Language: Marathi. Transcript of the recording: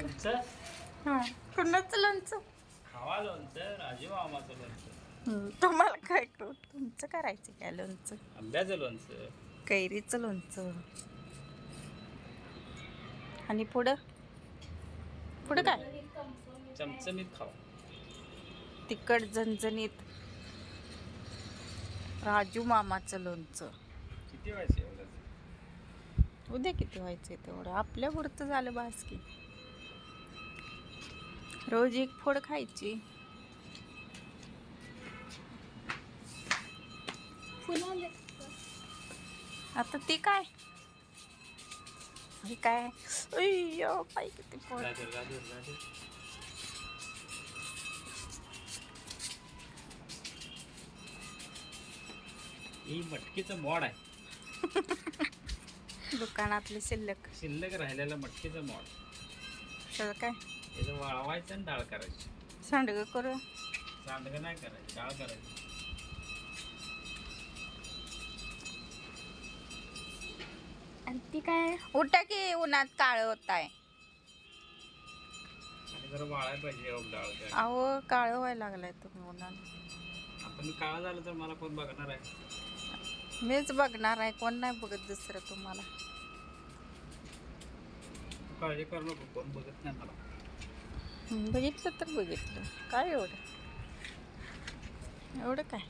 लोणचं? हां कुणाचं लोणचं? खावा लोणचं राजू मामाचं लोणचं. हं, तुम्हाला काय करू? तुमचं करायचं काय लोणचं? आंब्याचं लोणचं. कैरीचं लोणचं. आणि पुढं? पुढं काय? चमचमीत खावा. तिखट झणझणीत. राजू मामाचं लोणचं. किती व्हायचे एवढं? उद्या किती व्हायचंय तेवढं? आपल्या पुरतं झालं बास की. रोज एक फोड खायची. आता ती काय? काय? पाय किती फोड. ही मटकीचं मोड आहे. दुकानातले शिल्लक. शिल्लक राहिलेलं मटकीचं मोड. काय? त्याचं वाळवायचं आणि डाळ करायची. सांडग करू? सांडगं नाही करायची डाळ करायची. आणि ती काय? उठा की उन्हात काळ होत आहे आणि जरा वाळायला पाहिजे एवढं डाळ करायची. अहो काळ व्हायला लागलाय तुम्ही उन्हात. मी काळा झालं तर मला कोण बघणार आहे? मीच बघणार आहे कोण नाही बघत दुसरं तुम्हाला. काळजी करू नको कोण बघत नाही मला. बघितलं तर बघितलं. काय एवढं? एवढं काय?